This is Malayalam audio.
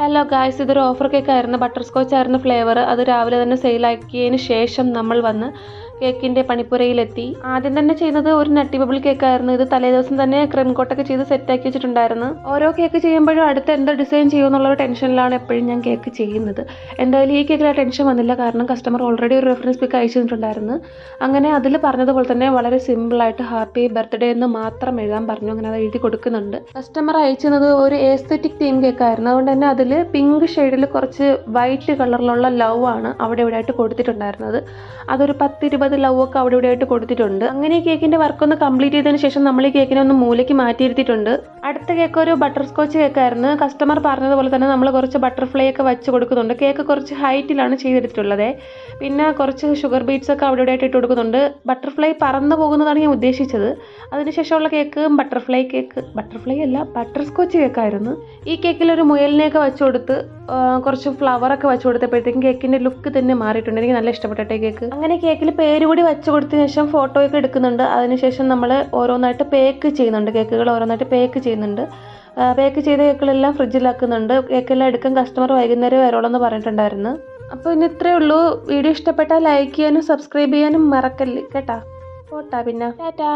ഹലോ ഗായ്സ് ഇതൊരു ഓഫർ കേക്ക് ആയിരുന്നു. ബട്ടർ സ്കോച്ച് ആയിരുന്നു ഫ്ലേവർ അത് രാവിലെ തന്നെ സെയിലാക്കിയതിന് ശേഷം നമ്മൾ വന്ന് കേക്കിന്റെ പണിപ്പുരയിലെത്തി. ആദ്യം തന്നെ ചെയ്യുന്നത് ഒരു നട്ടി ബബിൾ കേക്ക് ആയിരുന്നു. ഇത് തലേ ദിവസം തന്നെ ക്രീം കോട്ടൊക്കെ ചെയ്ത് സെറ്റാക്കി വെച്ചിട്ടുണ്ടായിരുന്നു. ഓരോ കേക്ക് ചെയ്യുമ്പോഴും അടുത്ത് എന്ത് ഡിസൈൻ ചെയ്യുമെന്നുള്ള ടെൻഷനിലാണ് എപ്പോഴും ഞാൻ കേക്ക് ചെയ്യുന്നത്. എന്തായാലും ഈ കേക്കിൽ ആ ടെൻഷൻ വന്നില്ല. കാരണം കസ്റ്റമർ ഓൾറെഡി ഒരു റെഫറൻസ് പിക്ക് അയച്ചു തന്നിട്ടുണ്ടായിരുന്നു. അങ്ങനെ അതിൽ പറഞ്ഞതുപോലെ തന്നെ വളരെ സിമ്പിളായിട്ട് ഹാപ്പി ബർത്ത്ഡേ എന്ന് മാത്രം എഴുതാൻ പറഞ്ഞു. അങ്ങനെ അത് എഴുതി കൊടുക്കുന്നുണ്ട്. കസ്റ്റമർ അയച്ചത് ഒരു ഏസ്തെറ്റിക് തീം കേക്കായിരുന്നു അതുകൊണ്ട് തന്നെ അതിൽ പിങ്ക് ഷെയ്ഡിൽ കുറച്ച് വൈറ്റ് കളറിലുള്ള ലവ് ആണ് അവിടെ ഇവിടെ ആയിട്ട് കൊടുത്തിട്ടുണ്ടായിരുന്നത്. അതൊരു പത്തിരുപത് ലവ് ഒക്കെ അവിടെ ഇവിടെ ആയിട്ട് കൊടുത്തിട്ടുണ്ട്. അങ്ങനെ ഈ കേക്കിന്റെ വർക്ക് ഒന്ന് കംപ്ലീറ്റ് ചെയ്തതിന് ശേഷം നമ്മൾ ഈ കേക്കിനെ ഒന്ന് മൂലയ്ക്ക് മാറ്റിയിരുത്തിയിട്ടുണ്ട്. അടുത്ത കേക്ക് ഒരു ബട്ടർ സ്കോച്ച് കേക്കായിരുന്നു കസ്റ്റമർ പറഞ്ഞതുപോലെ തന്നെ നമ്മൾ കുറച്ച് ബട്ടർഫ്ലൈ ഒക്കെ വെച്ച് കൊടുക്കുന്നുണ്ട്. കേക്ക് കുറച്ച് ഹൈറ്റിലാണ് ചെയ്തെടുത്തിട്ടുള്ളത്. പിന്നെ കുറച്ച് ഷുഗർ ബീറ്റ്സ് ഒക്കെ അവിടെ ഇവിടെ ആയിട്ട് ഇട്ട് കൊടുക്കുന്നുണ്ട്. ബട്ടർഫ്ലൈ പറന്നു പോകുന്നതാണ് ഞാൻ ഉദ്ദേശിച്ചത്. അതിനുശേഷമുള്ള കേക്ക് ബട്ടർഫ്ലൈ കേക്ക് ബട്ടർഫ്ലൈ അല്ല ബട്ടർ സ്കോച്ച് കേക്കായിരുന്നു ഈ കേക്കിൽ ഒരു മുയലിനെയൊക്കെ വെച്ച് കൊടുത്ത് കുറച്ച് ഫ്ലവർ ഒക്കെ വെച്ച് കൊടുത്തപ്പോഴത്തേക്കും കേക്കിന്റെ ലുക്ക് തന്നെ മാറിയിട്ടുണ്ട്. എനിക്ക് നല്ല ഇഷ്ടപ്പെട്ടെ കേക്ക് അങ്ങനെ കേക്കിൽ പേര് കൂടി വെച്ച് കൊടുത്തതിന് ശേഷം ഫോട്ടോ ഒക്കെ എടുക്കുന്നുണ്ട്. അതിനുശേഷം നമ്മൾ ഓരോന്നായിട്ട് പേക്ക് ചെയ്യുന്നുണ്ട്. കേക്കുകൾ ഓരോന്നായിട്ട് പേക്ക് ചെയ്യുന്നുണ്ട്. പേക്ക് ചെയ്ത കേക്കുകളെല്ലാം ഫ്രിഡ്ജിലാക്കുന്നുണ്ട്. കേക്കെല്ലാം എടുക്കാൻ കസ്റ്റമർ വൈകുന്നേരം വരുള്ളൂ എന്ന് പറഞ്ഞിട്ടുണ്ടായിരുന്നു. അപ്പോൾ ഇന്ന് ഇത്രയേ ഉള്ളൂ. വീഡിയോ ഇഷ്ടപ്പെട്ടാൽ ലൈക്ക് ചെയ്യാനും സബ്സ്ക്രൈബ് ചെയ്യാനും മറക്കല്ലേ കേട്ടാ? പോട്ടാ പിന്നെ. ടാറ്റാ.